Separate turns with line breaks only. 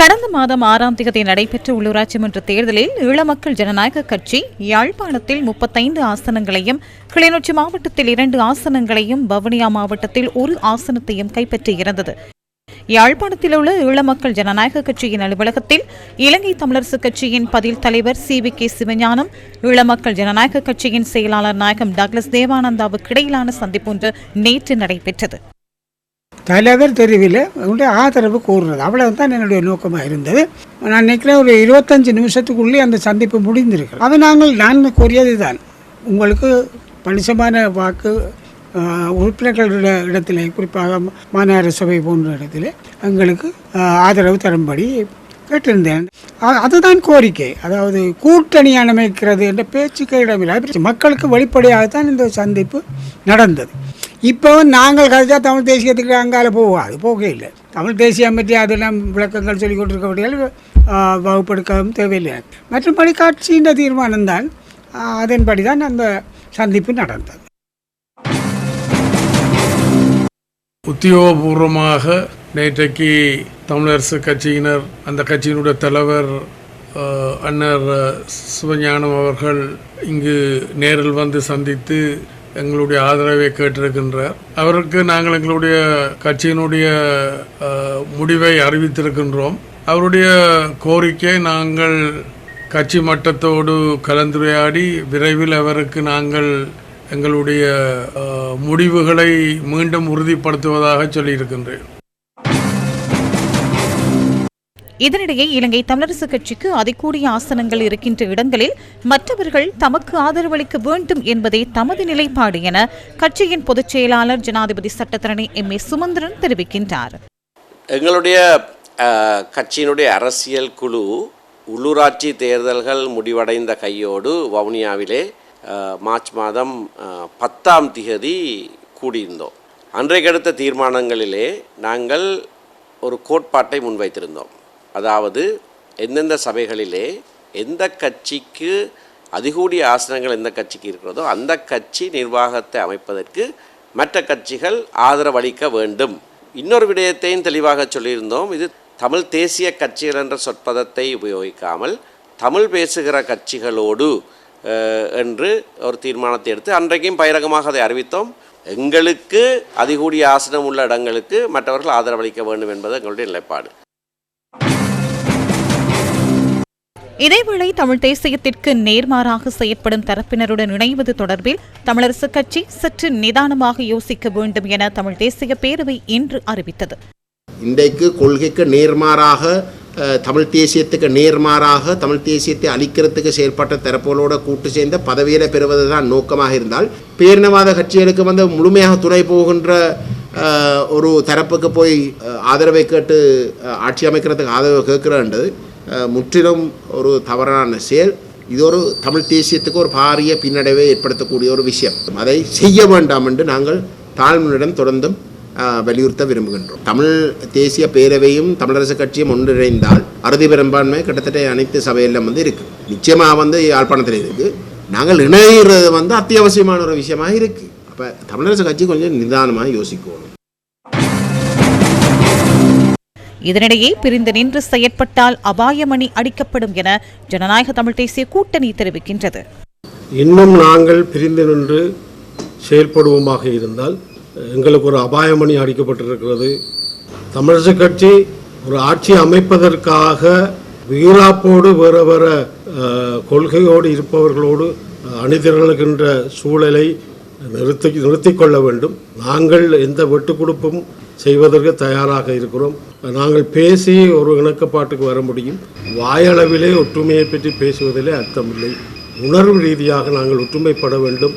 கடந்த மாதம் ஆறாம் தேதி நடைபெற்ற உள்ளூராட்சி மன்ற தேர்தலில் ஈழமக்கள் ஜனநாயக கட்சி யாழ்ப்பாணத்தில் முப்பத்தைந்து ஆசனங்களையும் கிளிநொச்சி மாவட்டத்தில் இரண்டு ஆசனங்களையும் வவுனியா மாவட்டத்தில் ஒரு ஆசனத்தையும் கைப்பற்றியிருந்தது. யாழ்ப்பாணத்தில் உள்ள ஈழமக்கள் ஜனநாயக கட்சியின் அலுவலகத்தில் இலங்கை தமிழரசு கட்சியின் பதில் தலைவர் C V K Sivagnanam Eelamakkal Jananayaka கட்சியின் செயலாளர் நாயகம் டக்ளஸ் தேவானந்தாவுக்கு இடையிலான சந்திப்பொன்று நேற்று நடைபெற்றது.
தலைவர் தெருவில் உங்களுடைய ஆதரவு கூறுறது. அவ்வளவு தான் என்னுடைய நோக்கமாக இருந்தது. நான் நினைக்கிறேன் ஒரு இருபத்தஞ்சு நிமிஷத்துக்குள்ளே அந்த சந்திப்பு முடிந்திருக்கு அது நாங்கள் நான் கோரியது தான். உங்களுக்கு பணிசமான வாக்கு ஆஹ், இடத்திலே குறிப்பாக மாநகர சபை போன்ற இடத்திலே எங்களுக்கு ஆதரவு தரும்படி கேட்டிருந்தேன். அதுதான் கோரிக்கை. அதாவது கூட்டணி அமைக்கிறது என்ற பேச்சுக்கு இடமில்லை மக்களுக்கு வெளிப்படையாகத்தான் இந்த சந்திப்பு நடந்தது. இப்போ நாங்கள் கதைச்சா தமிழ் தேசியத்துக்கு அங்கால அது போக இல்லை. தமிழ் தேசியம் பற்றி அதெல்லாம் விளக்கங்கள் சொல்லிக் கொண்டிருக்கபடியால் வகுப்பெடுக்கவும் தேவையில்லை. மற்றபடி கட்சியின் தீர்மானம் தான் அதன்படி தான் அந்த சந்திப்பு நடந்தது.
உத்தியோகபூர்வமாக நேற்றைக்கு தமிழரசு கட்சியினர் அந்த கட்சியினுடைய தலைவர் அன்னர் அண்ணர் சிவஞானம் அவர்கள் இங்கு நேரில் வந்து சந்தித்து எங்களுடைய ஆதரவை கேட்டிருக்கின்றார். அவருக்கு நாங்கள் எங்களுடைய கட்சியினுடைய முடிவை அறிவித்திருக்கின்றோம். அவருடைய கோரிக்கை நாங்கள் கட்சி மட்டத்தோடு கலந்துரையாடி விரைவில் அவருக்கு நாங்கள் எங்களுடைய முடிவுகளை மீண்டும் உறுதிப்படுத்துவதாக சொல்லியிருக்கின்றேன்.
இதனிடையே இலங்கை தமிழரசு கட்சிக்கு அதிகூடிய ஆசனங்கள் இருக்கின்ற இடங்களில் மற்றவர்கள் தமக்கு ஆதரவளிக்க வேண்டும் என்பதே தமது நிலைப்பாடு என கட்சியின் பொதுச் செயலாளர் ஜனாதிபதி சட்டத்தரணி எம். ஏ. சுமந்திரன் தெரிவிக்கின்றார்.
எங்களுடைய கட்சியினுடைய அரசியல் குழு உள்ளூராட்சி தேர்தல்கள் முடிவடைந்த கையோடு வவுனியாவிலே மார்ச் மாதம் பத்தாம் திகதி கூடியிருந்தோம். அன்றைக்கடுத்த தீர்மானங்களிலே நாங்கள் ஒரு கோட்பாட்டை முன்வைத்திருந்தோம். அதாவது எந்தெந்த சபைகளிலே எந்த கட்சிக்கு அதிகூடிய ஆசனங்கள் எந்த கட்சிக்கு இருக்கிறதோ அந்த கட்சி நிர்வாகத்தை அமைப்பதற்கு மற்ற கட்சிகள் ஆதரவளிக்க வேண்டும். இன்னொரு விடயத்தையும் தெளிவாக சொல்லியிருந்தோம். இது தமிழ் தேசிய கட்சிகள் என்ற சொற்பதத்தை உபயோகிக்காமல் தமிழ் பேசுகிற கட்சிகளோடு என்று ஒரு தீர்மானத்தை எடுத்து அன்றைக்கும் பயிரகமாக அதை அறிவித்தோம். எங்களுக்கு அதிகூடிய ஆசனம் உள்ள இடங்களுக்கு மற்றவர்கள் ஆதரவளிக்க வேண்டும் என்பது எங்களுடைய நிலைப்பாடு.
இதேவேளை தமிழ் தேசியத்திற்கு நேர்மாறாக செயற்படும் தரப்பினருடன் இணைவது தொடர்பில் தமிழரசு கட்சி சற்று நிதானமாக யோசிக்க வேண்டும் என தமிழ் தேசிய பேரவை இன்று அறிவித்தது.
இன்றைக்கு கொள்கைக்கு நேர்மாறாக தமிழ் தேசியத்துக்கு நேர்மாறாக தமிழ் தேசியத்தை அழிக்கிறதுக்கு செயற்பட்ட தரப்புகளோட கூட்டு சேர்ந்த பதவியில பெறுவது தான் நோக்கமாக இருந்தால் பேரினவாத கட்சிகளுக்கு வந்து முழுமையாக துணை போகின்ற ஒரு தரப்புக்கு போய் ஆதரவை கேட்டு ஆட்சி அமைக்கிறதுக்கு ஆதரவு கேட்கிறன்றது முற்றிலும் ஒரு தவறான செயல். இது ஒரு தமிழ் தேசியத்துக்கு ஒரு பாரிய பின்னடைவை ஏற்படுத்தக்கூடிய ஒரு விஷயம். அதை செய்ய வேண்டாம் என்று நாங்கள் தாழ்மையுடன் தொடர்ந்தும் வலியுறுத்த விரும்புகின்றோம். தமிழ் தேசிய பேரவையும் தமிழரசு கட்சியும் ஒன்றிணைந்தால் அறுதி பெரும்பான்மை கிட்டத்தட்ட அனைத்து சபையெல்லாம் வந்து இருக்கு. நிச்சயமாக வந்து யாழ்ப்பாணத்தில் இருக்கு. நாங்கள் இணைகிறது வந்து அத்தியாவசியமான ஒரு விஷயமாக இருக்கு. அப்போ தமிழரசு கட்சி கொஞ்சம் நிதானமாக யோசிக்கணும்.
இதனிடையே பிரிந்து நின்று செயற்பட்டால் அபாயமணி அடிக்கப்படும் என ஜனநாயக தமிழ் தேசிய கூட்டணி தெரிவிக்கின்றது.
இன்னும் நாங்கள் பிரிந்து நின்று செயல்படுவோமாக இருந்தால் எங்களுக்கு ஒரு அபாயமணி அடிக்கப்பட்டிருக்கிறது. தமிழரசு கட்சி ஒரு ஆட்சி அமைப்பதற்காக வீராப்போடு வேற வேற கொள்கையோடு இருப்பவர்களோடு அணிதிரளுகின்ற சூழலை நிறுத்தி நிறுத்தி கொள்ள வேண்டும். நாங்கள் எந்த வெட்டு கொடுப்பும் செய்வதற்கு தயாராக இருக்கிறோம். நாங்கள் பேசி ஒரு இணக்கப்பாட்டுக்கு வர முடியும். வாயளவிலே ஒற்றுமையை பற்றி பேசுவதிலே அர்த்தமில்லை. உணர்வு ரீதியாக நாங்கள் ஒற்றுமைப்பட வேண்டும்.